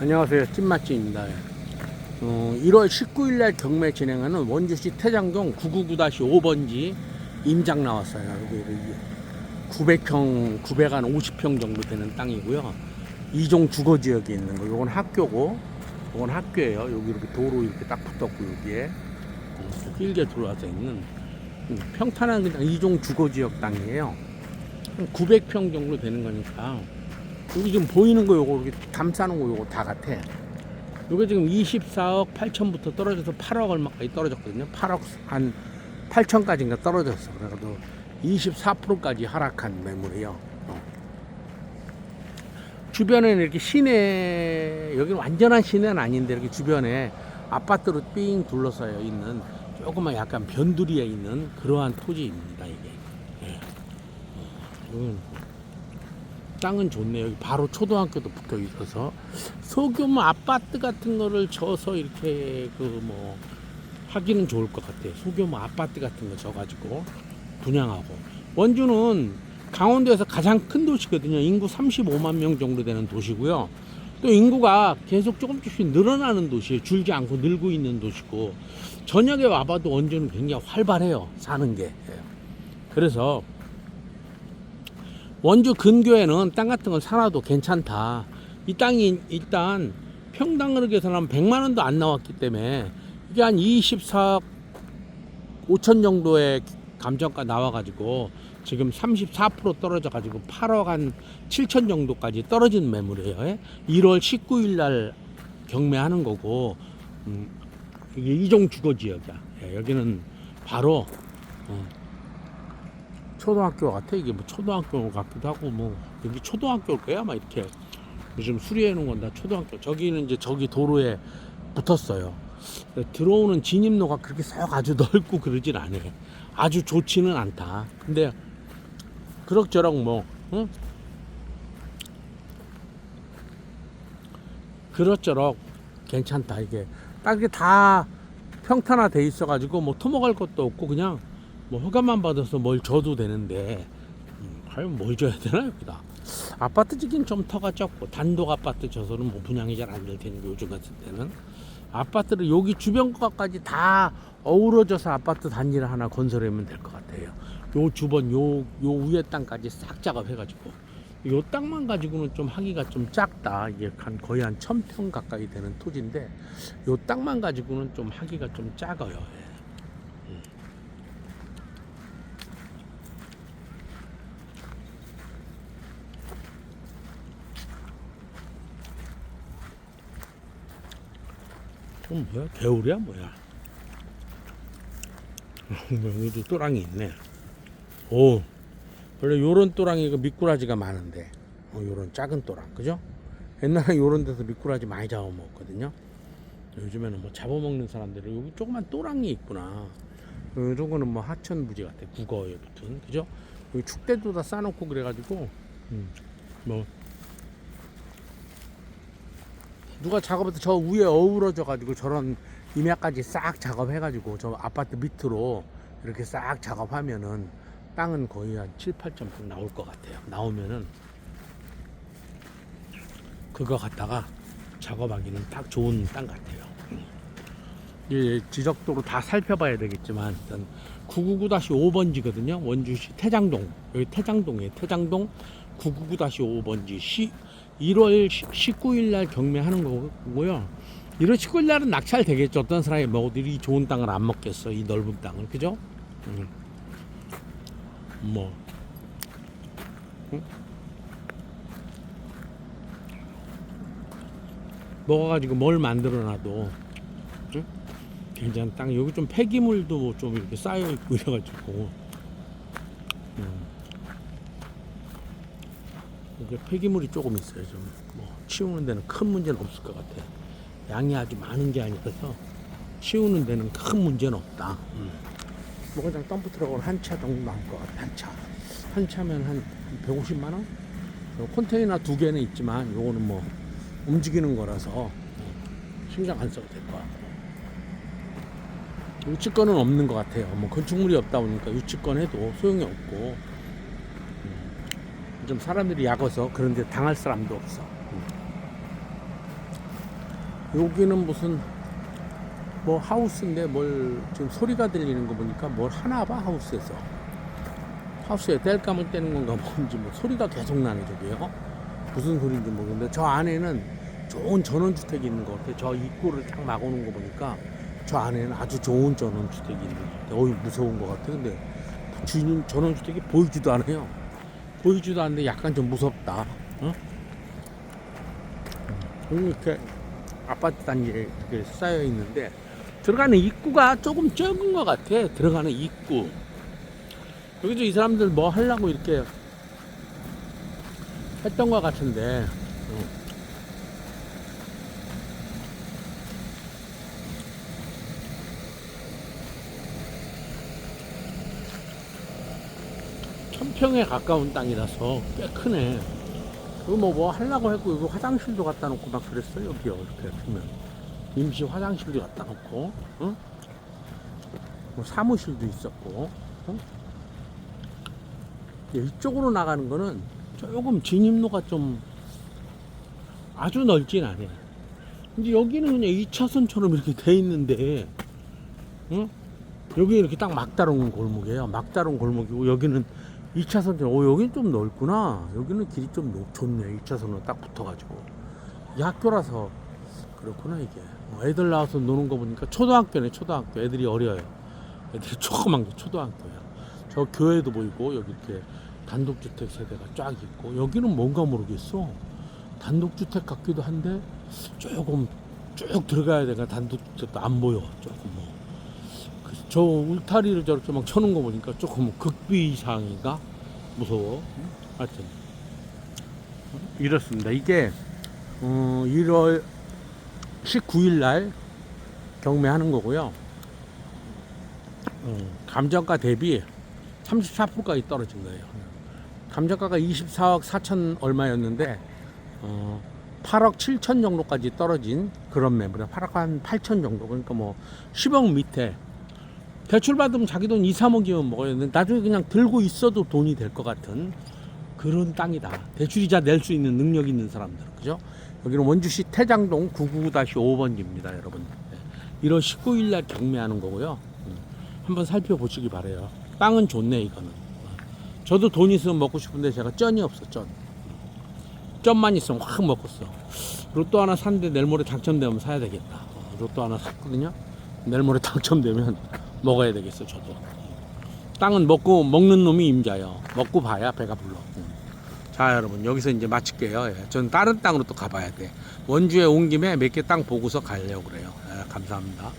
안녕하세요. 찐맛집입니다. 어, 1월 19일 날 경매 진행하는 원주시 태장동 999-5번지 임장 나왔어요. 여기, 여기 900평, 900한 50평 정도 되는 땅이고요. 이종 주거 지역에 있는 거. 요건 학교고, 요건 학교예요. 여기 이렇게 도로 이렇게 딱 붙었고 여기에 어, 길게 들어와서 있는 음, 평탄한 그냥 이종 주거 지역 땅이에요. 900평 정도 되는 거니까 여기 지금 보이는 거 요거 이렇게 감싸는 거 요거 다 같아. 요게 지금 24억 8천부터 떨어져서 8억 얼마까지 떨어졌거든요. 8억 한 8천까지인가 떨어졌어. 그래가지고 24%까지 하락한 매물이에요. 어. 주변에는 이렇게 시내 여기는 완전한 시내는 아닌데 이렇게 주변에 아파트로 삥 둘러싸여 있는 조그만 약간 변두리에 있는 그러한 토지입니다 이게. 예. 어, 여기는 땅은 좋네요. 여기 바로 초등학교도 붙어 있어서 소규모 아파트 같은 거를 져서 이렇게 그 뭐 하기는 좋을 것 같아요. 소규모 아파트 같은 거 져가지고 분양하고 원주는 강원도에서 가장 큰 도시거든요. 인구 35만 명 정도 되는 도시고요. 또 인구가 계속 조금씩 늘어나는 도시예요. 줄지 않고 늘고 있는 도시고 저녁에 와봐도 원주는 굉장히 활발해요. 사는 게. 그래서 원주 근교에는 땅 같은 걸 살아도 괜찮다. 이 땅이 일단 평당으로 계산하면 100만 원도 안 나왔기 때문에 이게 한 24억 5천 정도의 감정가 나와가지고 지금 34% 떨어져가지고 8억 한 7천 정도까지 떨어진 매물이에요. 예? 1월 19일 날 경매하는 거고 음, 이게 이종 주거 지역이야. 예, 여기는 바로 어, 초등학교 같아? 이게 뭐 초등학교 같기도 하고 뭐 여기 초등학교일 거야? 아마 이렇게 요즘 수리해 놓은 건 다 초등학교. 저기는 이제 저기 도로에 붙었어요. 들어오는 진입로가 그렇게 썩 아주 넓고 그러진 않아 아주 좋지는 않다. 근데 그럭저럭 뭐 응? 그럭저럭 괜찮다. 이게 딱 이게 다 평탄화 돼 있어 가지고 뭐 토목할 것도 없고 그냥 뭐 허가만 받아서 뭘 줘도 되는데 음, 과연 뭘 줘야 되나 여기다. 아파트 짓긴 좀 터가 적고 단독 아파트 줘서는 뭐 분양이 잘 안 될 테니까 요즘 같은 때는. 아파트를 여기 주변 것까지 다 어우러져서 아파트 단지를 하나 건설하면 될 것 같아요. 요 주변 요, 요 위에 땅까지 싹 작업해가지고. 요 땅만 가지고는 좀 하기가 좀 작다. 이게 한 거의 한 천 평 가까이 되는 토지인데 요 땅만 가지고는 좀 하기가 좀 작아요 예. 어, 뭐야? 개울이야 뭐야? 뭐 여기도 또랑이 있네. 오, 원래 요런 또랑이가 미꾸라지가 많은데, 어, 요런 작은 또랑, 그죠? 옛날에 요런 데서 미꾸라지 많이 잡아먹었거든요. 요즘에는 뭐 잡아먹는 사람들이 여기 조그만 또랑이 있구나. 요런 거는 뭐 하천부지 같아. 국어에 붙은, 그죠? 여기 축대도 다 싸놓고 그래가지고, 음, 뭐, 누가 작업해서 저 위에 어우러져 가지고 저런 임야까지 싹 작업해 가지고 저 아파트 밑으로 이렇게 싹 작업하면은 땅은 거의 한 7, 8점 나올 것 같아요. 나오면은 그거 갖다가 작업하기는 딱 좋은 땅 같아요. 이 지적도로 다 살펴봐야 되겠지만 일단 999-5번지거든요. 원주시 태장동 여기 태장동이에요. 태장동 999-5번지 시 1월 19일 날 경매하는 거고요. 1월 19일 날은 낙찰 되겠죠. 어떤 사람이 먹어도 이 좋은 땅을 안 먹겠어. 이 넓은 땅을. 그죠? 음. 뭐. 응? 먹어가지고 뭘 만들어 놔도 응? 괜찮은 땅. 여기 좀 폐기물도 좀 이렇게 쌓여 있고 이래가지고. 이게 폐기물이 조금 있어요. 좀 뭐 치우는 데는 큰 문제는 없을 것 같아. 양이 아주 많은 게 아니라서 치우는 데는 큰 문제는 없다. 음. 뭐 그냥 덤프 트럭은 한 차 정도 나올 것 같아. 한 차. 한 차면 한 150만 원? 어, 컨테이너 두 개는 있지만 요거는 뭐 움직이는 거라서 어, 신경 안 써도 될 것 같고. 유치권은 없는 것 같아요. 뭐 건축물이 없다 보니까 유치권 해도 소용이 없고 좀 사람들이 약어서 그런데 당할 사람도 없어. 음. 여기는 무슨 뭐 하우스인데 뭘 지금 소리가 들리는 거 보니까 뭘 하나 봐 하우스에서. 하우스에 땔감을 떼는 건가 뭔지 뭐 소리가 계속 나네 저기요. 무슨 소리인지 모르겠는데 저 안에는 좋은 전원주택이 있는 것 같아요 저 입구를 딱 막아놓은 거 보니까 저 안에는 아주 좋은 전원주택이 있는 것 같아요 어이 무서운 것 같아. 근데 주인 전원주택이 보이지도 않아요 보이지도 않는데 약간 좀 무섭다 어? 음, 이렇게 아파트 단지에 쌓여 있는데 들어가는 입구가 조금 적은 것 같아. 들어가는 입구. 여기서 이 사람들 뭐 하려고 이렇게 했던 것 같은데. 어. 천평에 가까운 땅이라서 꽤 크네. 이거 뭐, 뭐 하려고 했고, 이거 화장실도 갖다 놓고 막 그랬어요. 여기요. 이렇게 보면. 임시 화장실도 갖다 놓고, 응? 뭐 사무실도 있었고, 응? 예, 이쪽으로 나가는 거는 조금 진입로가 좀 아주 넓진 않아요. 근데 여기는 그냥 2차선처럼 이렇게 돼 있는데, 응? 여기 이렇게 딱 막다른 골목이에요. 막다른 골목이고, 여기는 2차선, 오, 여기는 좀 넓구나. 여기는 길이 좀 넓, 좋네. 2차선으로 딱 붙어가지고. 이 학교라서 그렇구나, 이게. 어, 애들 나와서 노는 거 보니까 초등학교네, 초등학교. 애들이 어려요. 애들이 조그만 게 초등학교야. 저 교회도 보이고, 여기 이렇게 단독주택 세대가 쫙 있고, 여기는 뭔가 모르겠어. 단독주택 같기도 한데, 조금 쭉 들어가야 되니까 단독주택도 안 보여. 조금 저 울타리를 저렇게 막 쳐놓은 거 보니까 조금 극비 이상인가? 무서워. 응? 하여튼. 이렇습니다. 이게, 어, 1월 19일 날 경매하는 거고요. 음, 감정가 대비 34%까지 떨어진 거예요. 감정가가 24억 4천 얼마였는데 어, 8억 7천 정도까지 떨어진 그런 매물이야. 8억 한 8천 정도. 그러니까 뭐 10억 밑에 대출 받으면 자기 돈 2, 3억이면 먹어야 되는데 나중에 그냥 들고 있어도 돈이 될 것 같은 그런 땅이다. 대출이자 낼 수 있는 능력 있는 사람들. 그죠? 여기는 원주시 태장동 999-5번지입니다, 여러분. 네. 1월 19일 날 경매하는 거고요. 음, 한번 살펴보시기 바래요. 땅은 좋네, 이거는. 어. 저도 돈 있으면 먹고 싶은데 제가 쩐이 없어, 쩐. 쩐만 있으면 확 먹었어. 로또 하나 샀는데 내일 모레 당첨되면 사야 되겠다. 어, 로또 하나 샀거든요. 내일 모레 당첨되면 먹어야 되겠어, 저도. 땅은 먹고 먹는 놈이 임자요. 먹고 봐야 배가 불러. 음. 자 여러분 여기서 이제 마칠게요. 예. 전 다른 땅으로 또 가봐야 돼. 원주에 온 김에 몇 개 땅 보고서 가려고 그래요. 예, 감사합니다.